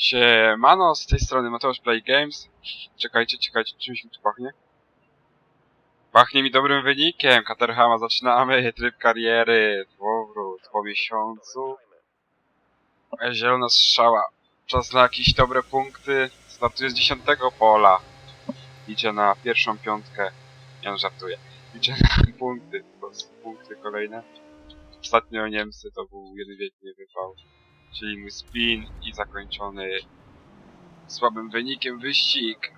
Siemano, z tej strony Mateusz Play Games. Czekajcie, czekajcie, czymś mi tu pachnie? Pachnie mi dobrym wynikiem. Caterhama zaczynamy, tryb kariery, powrót po miesiącu. Zielona strzała. Czas na jakieś dobre punkty. Startuję z dziesiątego pola. Liczę na pierwszą piątkę. Ja no, żartuję. Liczę na punkty, po prostu punkty kolejne. Ostatnio Niemcy to był jeden wielki wypał czyli mój spin i zakończony słabym wynikiem wyścig.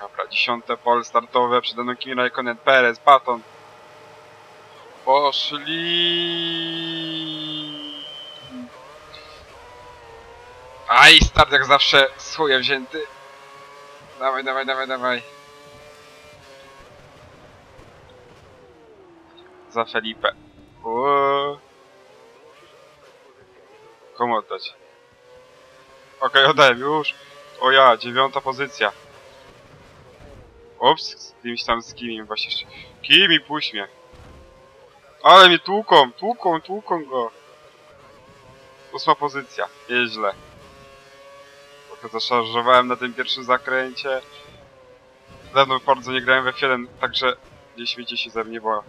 Dobra, dziesiąte pole startowe, przede mną Kimi Raikkonen, Perez, Baton. Poszli. Aj, start jak zawsze z wzięty. Dawaj, dawaj, dawaj, dawaj. Za Felipe. Uuu. Komu oddać? Okej, oddałem już. O ja, dziewiąta pozycja. Ups, z kimś tam z Kimim właśnie jeszcze. Kimi, puść mnie. Ale mnie tłuką, tłuką, tłuką go. Ósma pozycja, nieźle. Trochę zaszarżowałem na tym pierwszym zakręcie. Dawno bardzo nie grałem w F1, także nie śmiejcie się ze mnie, bo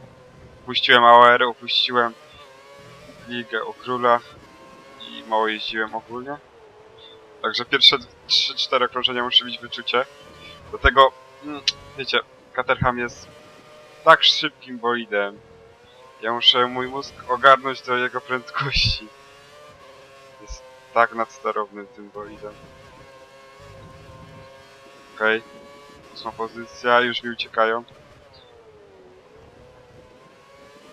puściłem AOR, opuściłem Ligę o Króla i mało jeździłem ogólnie. Także pierwsze 3-4 okrążenia muszę mieć wyczucie. Do tego, mm, wiecie, Caterham jest tak szybkim bolidem. Ja muszę mój mózg ogarnąć do jego prędkości. Jest tak nadsterownym tym bolidem. Okej. Okay. Ósma pozycja, już mi uciekają.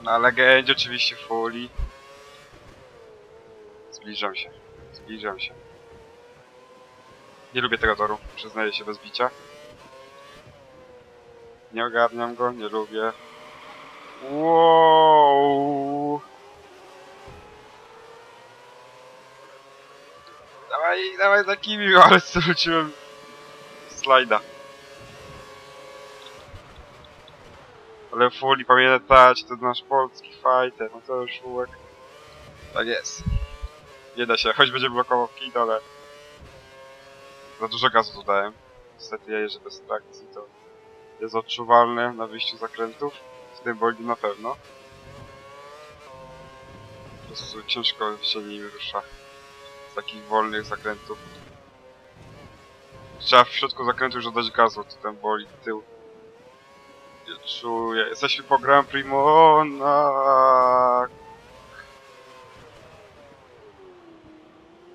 Na legendzie oczywiście Fuli. Zbliżam się. Zbliżam się. Nie lubię tego toru, przyznaję się bez bicia. Nie ogarniam go, nie lubię. Wow. Dawaj, dawaj za kimi, ale zwróciłem slajda. Ale Fuli pamiętać, to nasz polski fighter, no to już ułek. Tak jest. Nie da się, choć będzie blokował kit, ale... Za dużo gazu dodałem. Niestety ja jeżdżę bez trakcji, to jest odczuwalne na wyjściu zakrętów. Z tym boli na pewno. Po prostu ciężko się nim rusza. Z takich wolnych zakrętów. Trzeba w środku zakrętu już dodać gazu, to ten boli tył. Nie czuję. Jesteśmy po Grand Prix Monaco.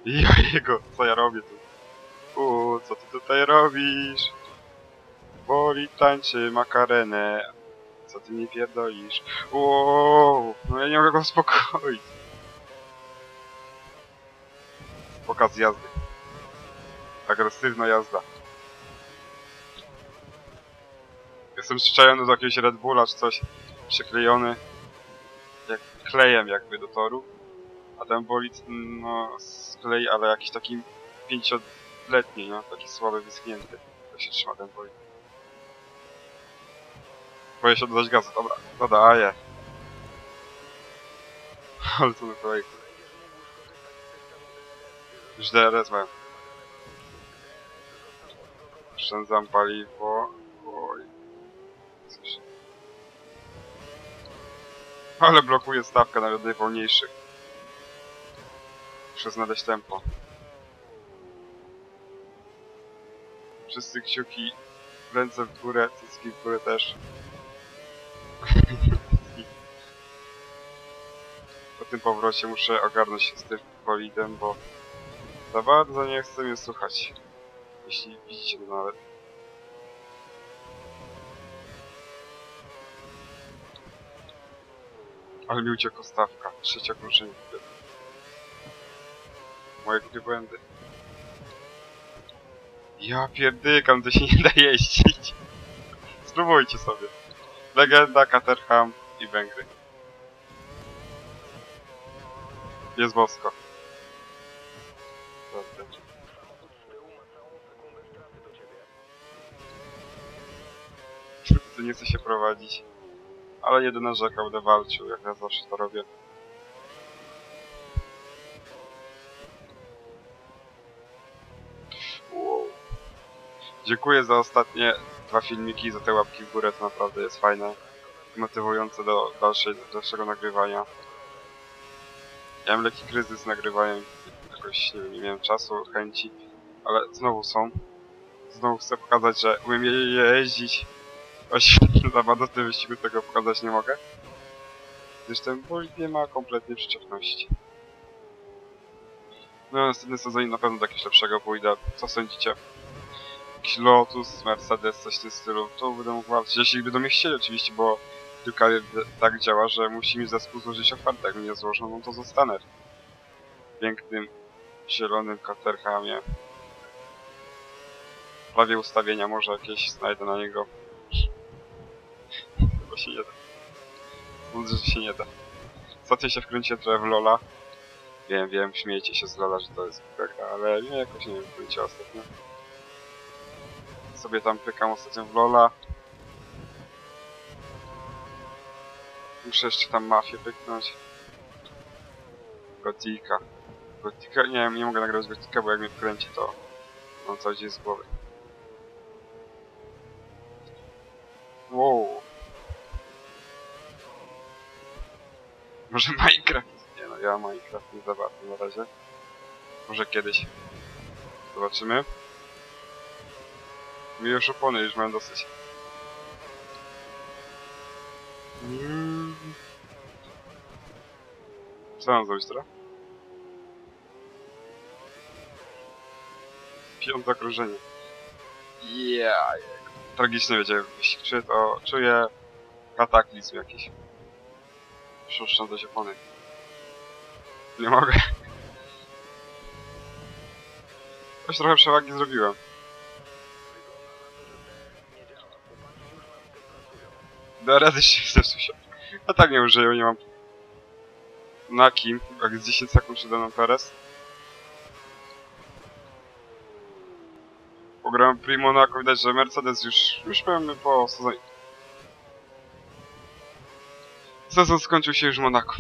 Jego, co ja robię tu? Uuu, co ty tutaj robisz? Boli tańczy makarenę. Co ty mi pierdolisz? Uuu, no ja nie mogę go uspokoić. Pokaz jazdy. Agresywna jazda. Jestem przyczajony do jakiegoś Red Bulla czy coś. Przyklejony. Jak klejem jakby do toru. A ten bolid, no, z kolei, ale jakiś taki pięcioletni, no, taki słaby, wyschnięty. Jak się trzyma ten bolid. Boję się dodać gazu, dobra, dodaję. Ale to na projekt. Już DRS mam. Oszczędzam paliwo. Oj. Ale blokuje stawkę nawet najwolniejszych. Muszę znaleźć tempo. Wszyscy kciuki, ręce w górę, cycki w górę też. po tym powrocie muszę ogarnąć się z tym bolidem, bo za bardzo nie chcę mnie słuchać. Jeśli widzicie to nawet. Ale mi uciekła stawka. Trzecia okrążenie. Moje gry błędy. Ja pierdykam, to się nie da jeździć. Spróbujcie sobie. Legenda, Caterham i Węgry. Jest bosko. Dobra. Tu nie chce się prowadzić. Ale nie narzekał, będę walczył, jak ja zawsze to robię. Dziękuję za ostatnie dwa filmiki, za te łapki w górę, to naprawdę jest fajne. Motywujące do dalszej, dalszego nagrywania. Miałem lekki kryzys z nagrywaniem, jakoś nie, wiem, nie miałem czasu, chęci, ale znowu są. Znowu chcę pokazać, że umiem je, je jeździć. Choć za bardzo tym wyścigu tego pokazać nie mogę. Gdyż ten bolid nie ma kompletnie przyczepności. No, następny sezonie na pewno do jakiegoś lepszego pójdę. Co sądzicie? Jakiś Lotus, Mercedes, coś w tym stylu. To będę mógł walczyć. Jeśli będą mnie chcieli oczywiście, bo tylko tak działa, że musi mi zespół złożyć ofertę. Jak mi nie złożą, no to zostanę w pięknym, zielonym Caterhamie. Prawie ustawienia może jakieś znajdę na niego. Chyba się nie da. Sądzę, że się nie da. Ostatnio się wkręciłem trochę w Lola. Wiem, wiem, śmiejecie się z Lola, że to jest gra, ale mnie jakoś nie wiem, ostatnio. Sobie tam pykam ostatnio w Lola. Muszę jeszcze tam mafię pyknąć. Gotika. Gotika, nie nie mogę nagrać Gotika, bo jak mnie wkręci to mam cały dzień z głowy. Wow. Może Minecraft? Nie no, ja Minecraft nie za na razie. Może kiedyś. Zobaczymy. Mi już opony już mam dosyć. Co mam zrobić teraz? Piąte okrążenie. Yeah, tragicznie będzie wyścig. Czuję to, czuję kataklizm jakiś. Muszę oszczędzać opony. Nie mogę. Coś trochę przewagi zrobiłem. DRS jeszcze zepsuł się. A tak nie użyję, nie mam. Na kim? Jak z 10 sekund przede mną Perez. Po Grand Prix Monaco widać, że Mercedes już, już pełny po sezonie. Sezon skończył się już w Monaco.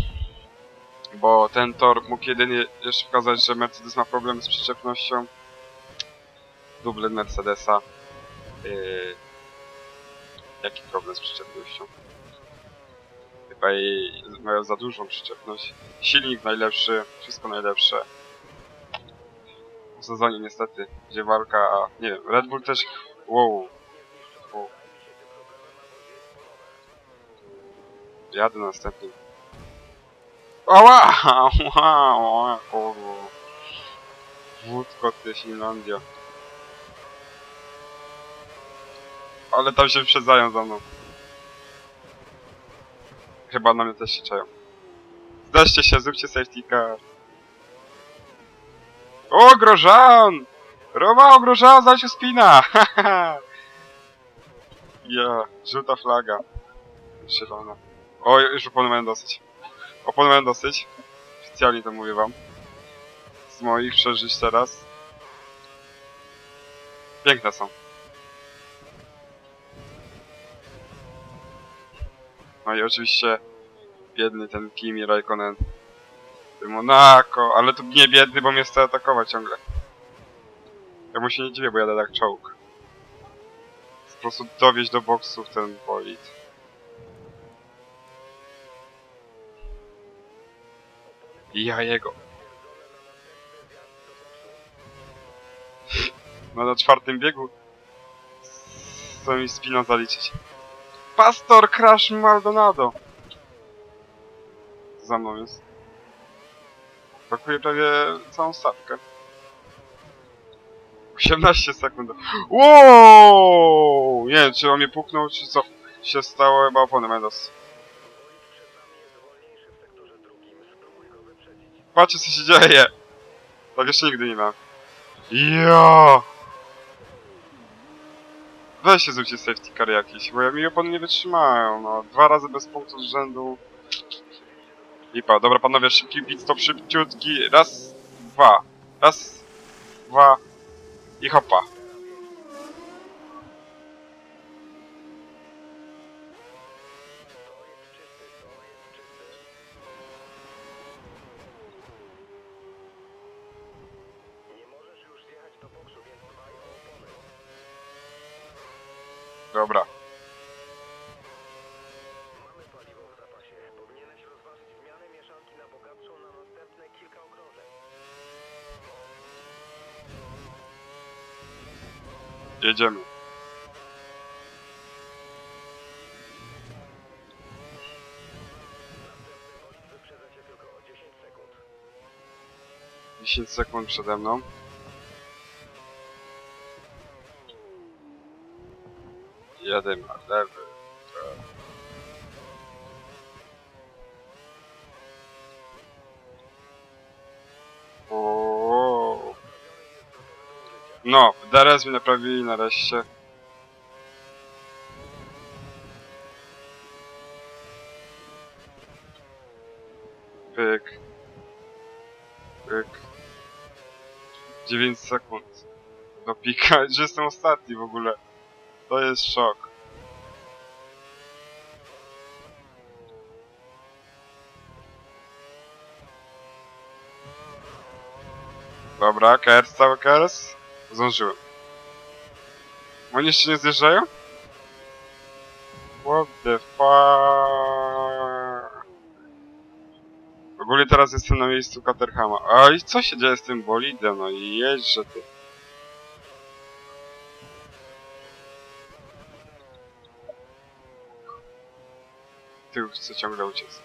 Bo ten tor mógł jedynie jeszcze pokazać, że Mercedes ma problemy z przyczepnością. Dublet Mercedesa. Yy... Jaki problem z przyczepnością? Chyba jej mają za dużą przyczepność. Silnik najlepszy, wszystko najlepsze. W sezonie niestety, gdzie walka, a nie wiem, Red Bull też... Wow. wow. Jadę następnym. Ała! Ała! Ała! Kurwa. Wódko, ty Finlandia. Ale tam się wyprzedzają za mną. Chyba na mnie też się czają. Zdarzcie się, zróbcie safety car. O, Grożan! Roma, Grożan, zaś spina! ja, żółta flaga. Zielona. O, już opony dosyć. Opony dosyć. Oficjalnie to mówię wam. Z moich przeżyć teraz. Piękne są. No i oczywiście biedny ten Kimi Raikkonen. Monaco, ale to nie biedny, bo mnie chce atakować ciągle. Ja mu się nie dziwię, bo jadę tak czołg. Po prostu dowieźć do boksów ten bolid. I ja jego. No na czwartym biegu chcę mi spina zaliczyć. Pastor Crash Maldonado. Za mną jest. Brakuje prawie całą stawkę. 18 sekund. Wow! Nie wiem, czy on mnie puknął, czy co się stało, chyba opony Mendos. Patrzcie, co się dzieje! Tak jeszcze nigdy nie ma. Ja! Weź się zróbcie safety car jakiś, bo ja mi opony nie wytrzymają, no. Dwa razy bez punktów z rzędu. Lipa, dobra panowie, szybki pit stop, szybciutki. Raz, dwa. Raz, dwa i hopa. Dobra. Mamy paliwo w zapasie. Powinieneś rozważyć zmianę mieszanki na bogatszą na następne kilka okrążeń. Jedziemy. Następny bolid wyprzedza cię tylko o 10 sekund. 10 sekund przede mną. Jeden na lewy. prawy. Ooo. No, DRS mi naprawili nareszcie. Pyk. Pyk. 9 sekund. Do pika, że jestem ostatni w ogóle. To jest szok. Dobra, kers, cały kers. Zdążyłem. Oni jeszcze nie zjeżdżają? What the fuck? Ogólnie teraz jestem na miejscu Caterhama. A i co się dzieje z tym bolidem? No że ty. Tył chce ciągle uciec.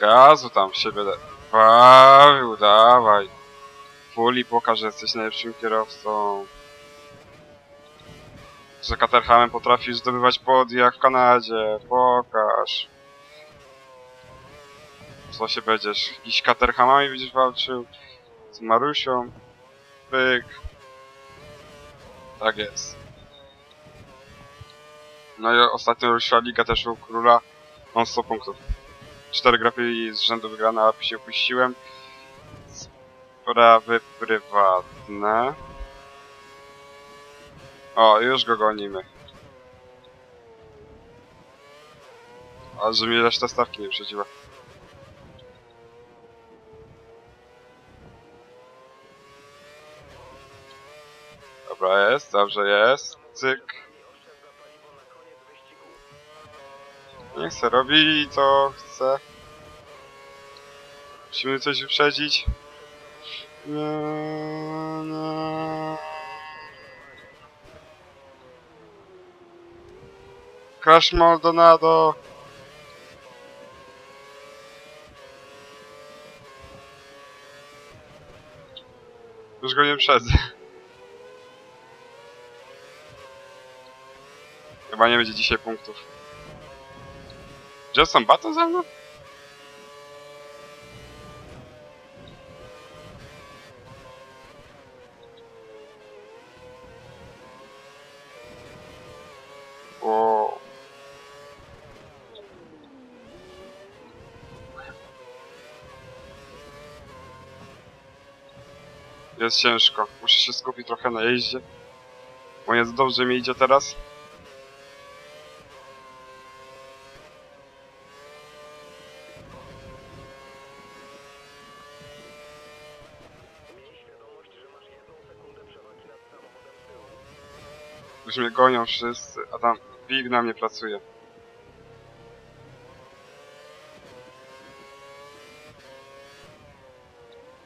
Gazu tam siebie da- bawił, dawaj. Fuli pokaż, że jesteś najlepszym kierowcą. Że Caterhamem potrafisz zdobywać pody jak w Kanadzie. Pokaż. Co się będziesz? Jakiś Caterhamami będziesz walczył? Z Marusią? Pyk. Tak jest. No i ostatnio ruszyła liga też u króla. Mam 100 punktów. 4 grafy z rzędu wygrane, a się opuściłem. Sprawy prywatne. O, już go gonimy. A że mi reszta stawki nie przeciwa. Dobra, jest, dobrze jest. Cyk. Niech se robi co chce. Musimy coś wyprzedzić. Crash Maldonado. Już go nie przedzę. Chyba nie będzie dzisiaj punktów. Jason Button ze mną? O. Jest ciężko. Muszę się skupić trochę na jeździe. Bo nie dobrze mi idzie teraz. Już mnie gonią wszyscy, a tam Big na mnie pracuje.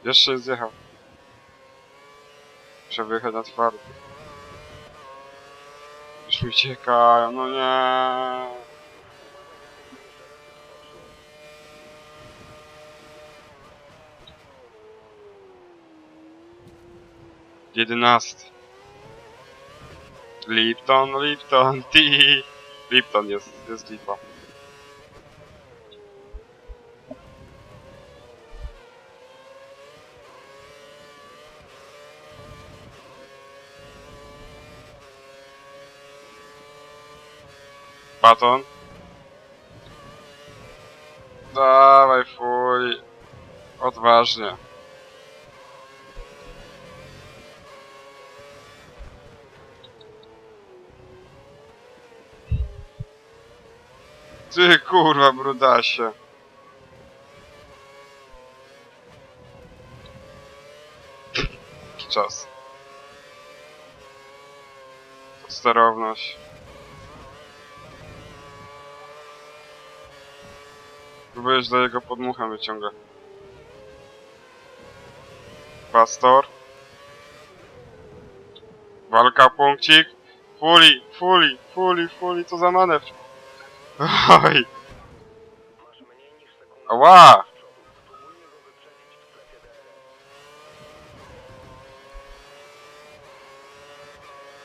Jeszcze zjechał. Wyjechać na twardy. Już uciekają, no nie. Jedenasty. Lipton, Lipton, ti. Lipton jest, jest lipa. Baton. Dawaj, fuj. Odważnie. Ty kurwa brudasie. Czas. Sterowność. Próbujesz do jego podmuchem wyciąga. Pastor. Walka, punkcik. Fuli, fuli, fuli, fuli, co za manewr. Oj, ała!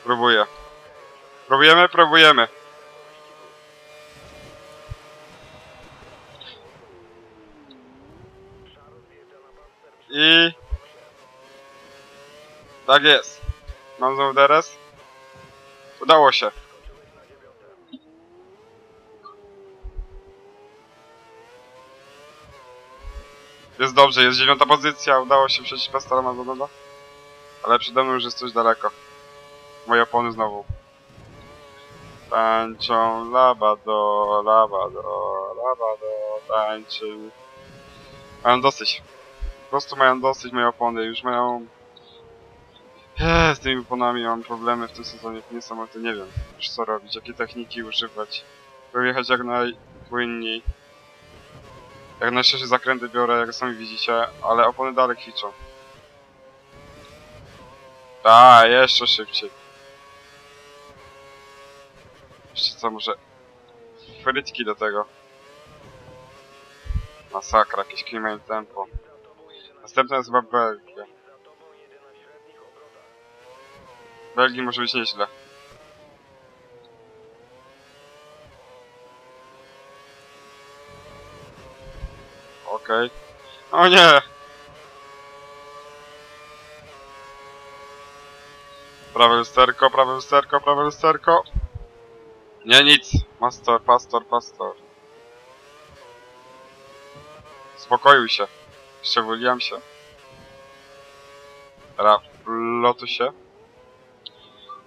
Próbuję. Próbujemy, próbujemy. Tak jest. Mam znowu DRS. Udało się. Jest dobrze, jest dziewiąta pozycja. Udało się przejść Pastora Mazonada. Ale przede mną już jest coś daleko. Moje opony znowu. Tańczą labado, labado, labado, tańczy. Mają dosyć. Po prostu mają dosyć moje opony. Już mają... Eee, z tymi oponami mam problemy w tym sezonie. To niesamowite. Nie wiem już co robić, jakie techniki używać. By jechać jak najpłynniej. Jak najszersze zakręty biorę, jak sami widzicie, ale opony dalej kwiczą. A, jeszcze szybciej. Jeszcze co, może frytki do tego. Masakra, jakieś klimań tempo. Następna jest chyba Belgia. za tobą jedzie na średnich obrotach. Belgii może być nieźle. Okej. O nie! Prawe lusterko, prawe lusterko, prawe lusterko. Nie, nic. Pastor, pastor, pastor. Spokoił się. Jeszcze wyliam się. Teraz lotu się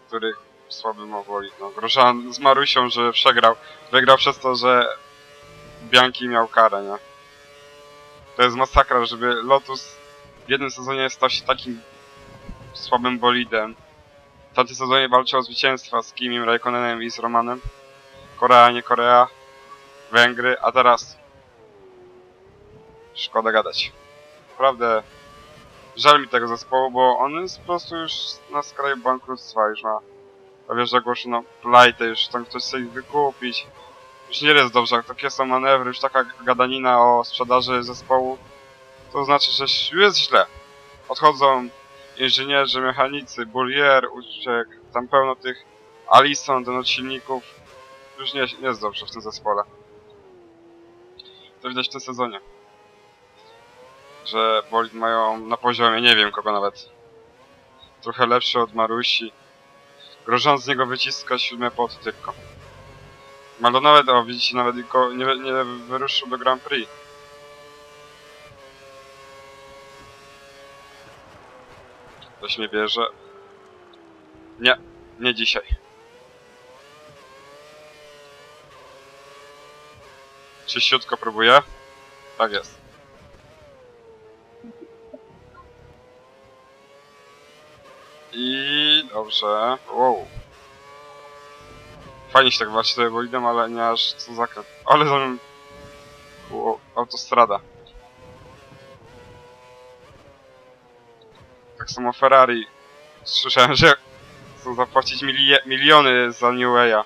który słaby ma. No, Grosza z Marusią, że przegrał. Wygrał przez to, że Bianki miał karę, nie? To jest masakra, żeby Lotus w jednym sezonie stał się takim słabym bolidem. W tamtym sezonie walczył o zwycięstwa z Kimim Raikkonenem i z Romanem. Korea, nie Korea. Węgry, a teraz... Szkoda gadać. Naprawdę Żal mi tego zespołu, bo on jest po prostu już na skraju bankructwa, już ma prawie że ogłoszoną plajtę, już tam ktoś chce ich wykupić. Już nie jest dobrze, jak takie są manewry, już taka gadanina o sprzedaży zespołu, to znaczy, że jest źle. Odchodzą inżynierzy, mechanicy, Bullier, uciek, tam pełno tych Alison, ten od silników. Już nie, nie jest dobrze w tym zespole. To widać w tym sezonie że bolid mają na poziomie, nie wiem kogo nawet. Trochę lepszy od Marusi. Grożąc z niego wyciska siódme pot tylko. Maldonado, o widzicie, nawet go nie, nie wyruszył do Grand Prix. Ktoś mnie bierze. Nie, nie dzisiaj. Czyściutko próbuję. Tak jest. I dobrze. Wow. Fajnie się tak walczy sobie bolidem, ale nie aż co zakręt. Ale za nim... Wow, autostrada. Tak samo Ferrari. Słyszałem, że chcą zapłacić miliony za New Way'a.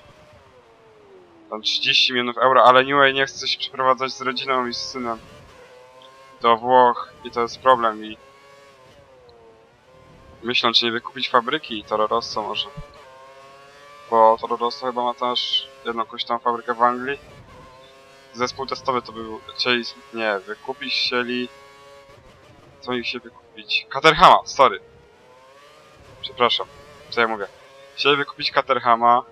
Tam 30 milionów euro, ale New Way nie chce się przeprowadzać z rodziną i z synem do Włoch i to jest problem i Myślę, czy nie wykupić fabryki Toro Rosso może. Bo Toro chyba ma też jedną jakąś tam fabrykę w Anglii. Zespół testowy to był... Chcieli... Nie, wykupić chcieli... Co ich się wykupić? Caterhama, sorry. Przepraszam, co ja mówię. Chcieli wykupić Caterhama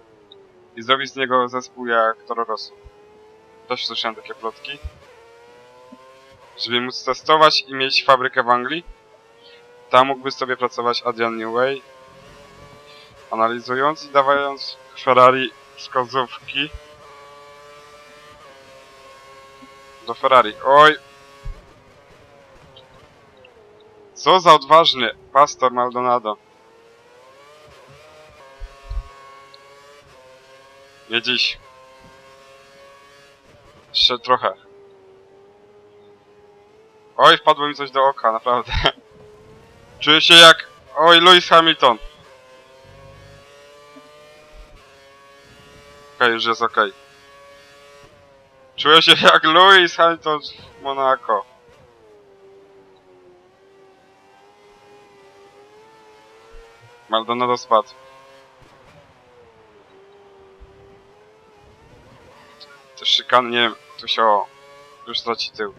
i zrobić z niego zespół jak Toro. Też słyszałem takie plotki. Żeby móc testować i mieć fabrykę w Anglii. Tam mógłby sobie pracować Adrian Newey, analizując i dawając Ferrari wskazówki do Ferrari. Oj! Co za odważny pastor Maldonado. Nie dziś. Jeszcze trochę. Oj, wpadło mi coś do oka, naprawdę. Czuję się jak... Oj, Lewis Hamilton. Okej, już jest okej. Czuję się jak Lewis Hamilton w Monaco. Maldonado spadł. Te szykany, nie wiem, tu się o... Już traci tył.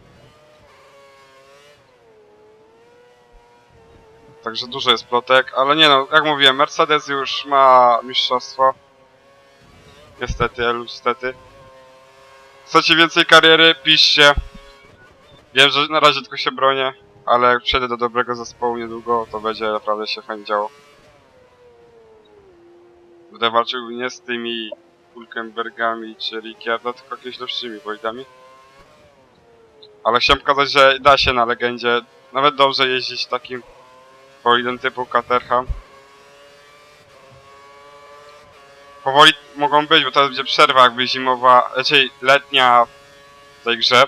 Także dużo jest plotek, ale nie no, jak mówiłem, Mercedes już ma mistrzostwo. Niestety, ale niestety. Chcecie więcej kariery? Piszcie. Wiem, że na razie tylko się bronię, ale jak przejdę do dobrego zespołu niedługo, to będzie naprawdę się fajnie działo. Będę walczył nie z tymi Hulkenbergami czy Ricciardo, tylko jakimiś lepszymi bolidami. Ale chciałem pokazać, że da się na legendzie nawet dobrze jeździć takim bolidem typu Caterham. Powoli mogą być, bo teraz będzie przerwa jakby zimowa, raczej letnia w tej grze.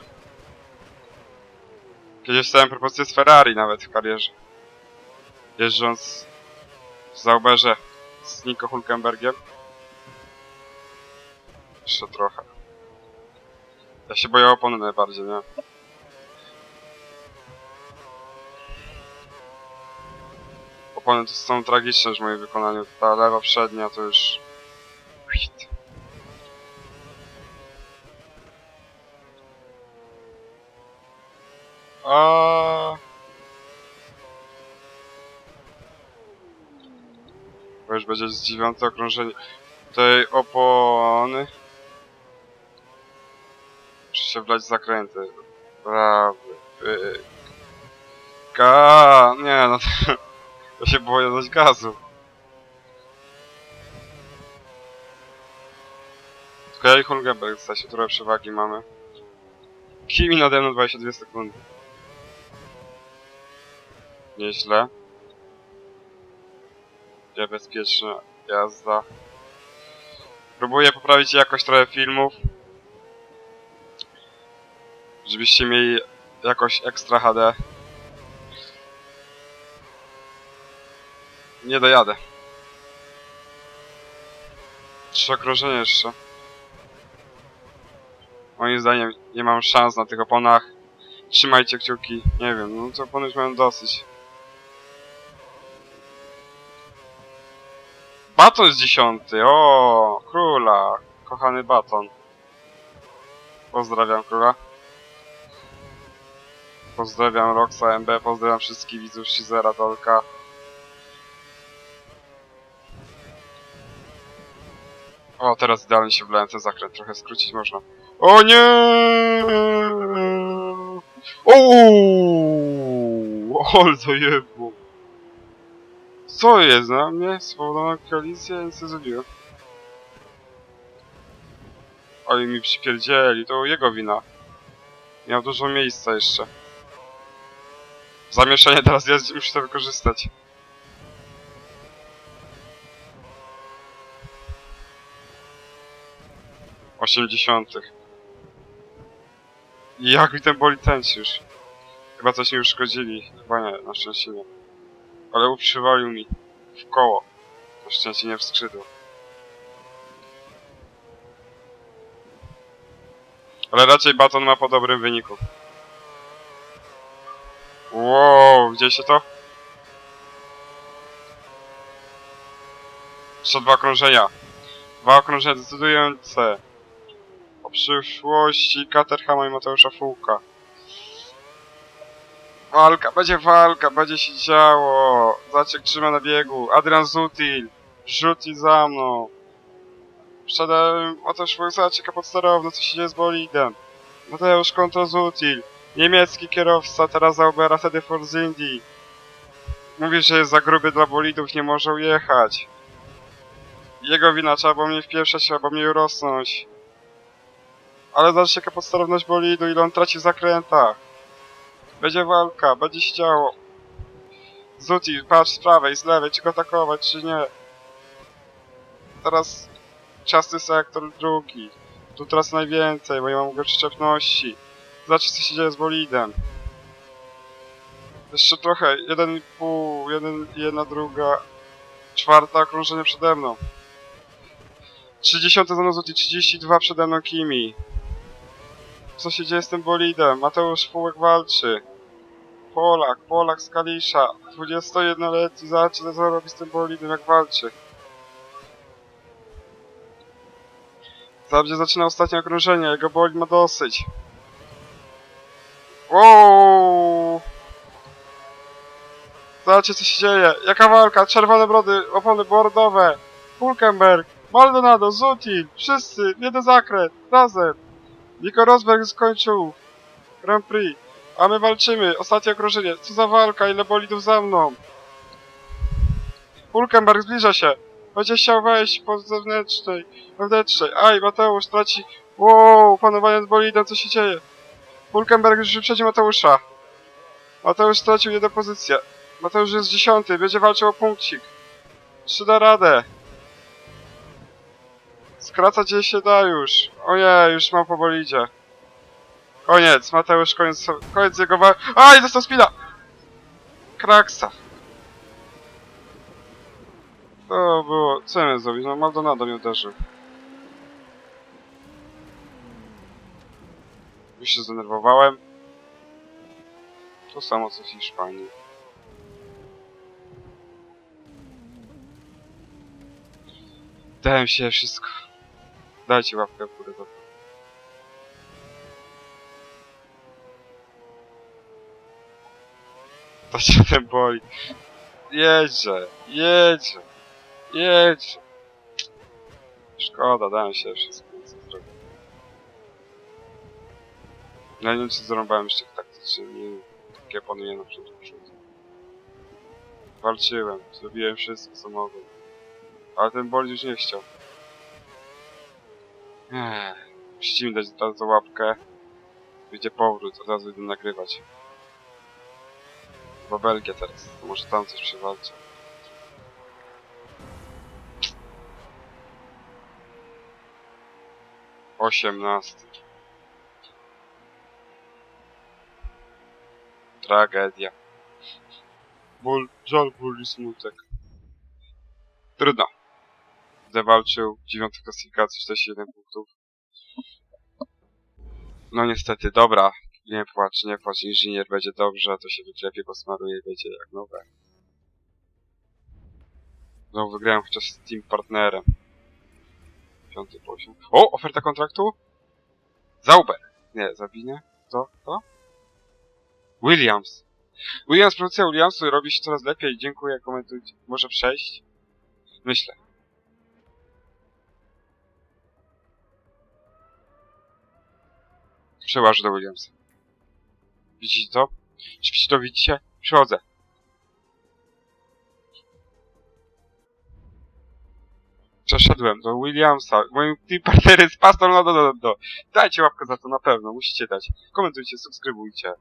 Kiedyś stałem propozycję z Ferrari nawet w karierze. Jeżdżąc w Zauberze z Nico Hulkenbergiem. Jeszcze trochę. Ja się boję opony najbardziej, nie? Opony to są tragiczne w moim wykonaniu. Ta lewa przednia to już... Hit. A. Bo już będzie z dziewiąte okrążenie tej opony. Muszę się wlać zakręty. Prawy. pyk. Ga, nie no to, ja się boję dać gazu. Tylko ja i Hulgenberg w sensie, które przewagi mamy. Kimi nade mną 22 sekundy. Nieźle. Niebezpieczna jazda. Próbuję poprawić jakość trochę filmów. Żebyście mieli jakoś ekstra HD. Nie dojadę. Trzy okrążenia jeszcze. Moim zdaniem nie mam szans na tych oponach. Trzymajcie kciuki. Nie wiem, no to opony już mają dosyć. Baton jest dziesiąty. O, króla. Kochany baton. Pozdrawiam króla. Pozdrawiam Roxa MB, pozdrawiam wszystkich widzów Shizera Dolka. O, teraz idealnie się wlałem ten zakręt, trochę skrócić można. O nie! Ooo! Ol to jebło. Co jest na mnie? Spowodowana kolizja? Ja nic nie zrobiłem. Ale mi przypierdzieli, to jego wina. Miał dużo miejsca jeszcze. Zamieszanie teraz jest, muszę to wykorzystać. Osiemdziesiątych. Jak mi ten boli tęci już. Chyba coś mi uszkodzili. Chyba nie, na szczęście nie. Ale uprzywalił mi w koło. Na szczęście nie w skrzydło. Ale raczej baton ma po dobrym wyniku. Wow, widzieliście to? Jeszcze dwa okrążenia. Dwa okrążenia decydujące. Przyszłości Caterhama i Mateusza Fułka. Walka, będzie walka, będzie się działo. Zaciek trzyma na biegu. Adrian Zutil. Rzuci za mną. Sprzedałem Mateusz Fułk zacieka podsterowny, co się dzieje z bolidem. Mateusz kontra Zutil. Niemiecki kierowca, teraz Zaubera, wtedy Force Indy. Mówi, że jest za gruby dla bolidów, nie może ujechać. Jego wina, trzeba mnie wpieprzać, trzeba było mnie urosnąć. Ale zobaczcie jaka podstawowność bolidu, ile on traci w zakrętach. Będzie walka, będzie się działo. Zuti, patrz z prawej, z lewej, czy go atakować, czy nie. Teraz ciasty sektor drugi. Tu teraz najwięcej, bo ja mam go przyczepności. Zobaczcie co się dzieje z bolidem. Jeszcze trochę, jeden i pół, jeden, jedna druga, czwarta okrążenie przede mną. 30 Zanozuti, 32 przede mną Kimi. Co się dzieje z tym bolidem? Mateusz Półek walczy. Polak, Polak z Kalisza. 21-letni, zobaczcie co robi z tym bolidem, jak walczy. Zabdzie zaczyna ostatnie okrążenie, jego bolid ma dosyć. Wow! Zobaczcie co się dzieje. Jaka walka? Czerwone brody, opony bordowe. Hulkenberg, Maldonado, Zutil, wszyscy, jeden zakręt, razem. Nico Rosberg skończył Grand Prix. A my walczymy. Ostatnie okrążenie. Co za walka? Ile bolidów za mną? Hulkenberg zbliża się. Będzie chciał wejść po zewnętrznej, wewnętrznej. Aj, Mateusz traci... Wow, panowanie nad bolidem, co się dzieje? Hulkenberg już wyprzedził Mateusza. Mateusz stracił jedną pozycję. Mateusz jest dziesiąty, będzie walczył o punkcik. Czy da radę? Skraca gdzie się da już. Ojej, już mam po bolidzie. Koniec, Mateusz, koniec, koniec jego wa... Aj, dostał spina! Kraksa. To było... Co miałem zrobić? No Maldonado mnie uderzył. Już się zdenerwowałem. To samo co w Hiszpanii. Dałem się wszystko. Dajcie łapkę w górę. To się ten boli. Jedzie, jedzie, jedzie. Szkoda, dałem się wszystko. Co zrobię. Ja nie wiem, czy zarąbałem jeszcze taktycznie. Nie, takie panuję na przód. Walczyłem, zrobiłem wszystko, co mogłem. Ale ten boli już nie chciał. Ech, musicie mi dać od razu łapkę. Będzie powrót, od razu idę nagrywać. Chyba Belgia teraz, może tam coś przywalczę. Osiemnasty. Tragedia. Ból, żal, ból i smutek. Trudno. Zawalczył dziewiąty klasyfikacji 47 punktów. No niestety, dobra. Nie płacz, nie płacz, inżynier będzie dobrze, to się wyklepie, posmaruje i będzie jak nowe. No wygrałem chociaż z team partnerem. Piąty poziom. O! Oferta kontraktu? Zauber! Nie, Zabinie? Co? To? Williams! Williams, produkcja Williamsu robi się coraz lepiej. Dziękuję, komentujcie. Może przejść? Myślę. Przełażę do Williamsa. Widzicie to? Czy to widzicie? Przychodzę. Przeszedłem do Williamsa. Moim team partnerem z Pastor no, do, do, do. Dajcie łapkę za to na pewno, musicie dać. Komentujcie, subskrybujcie.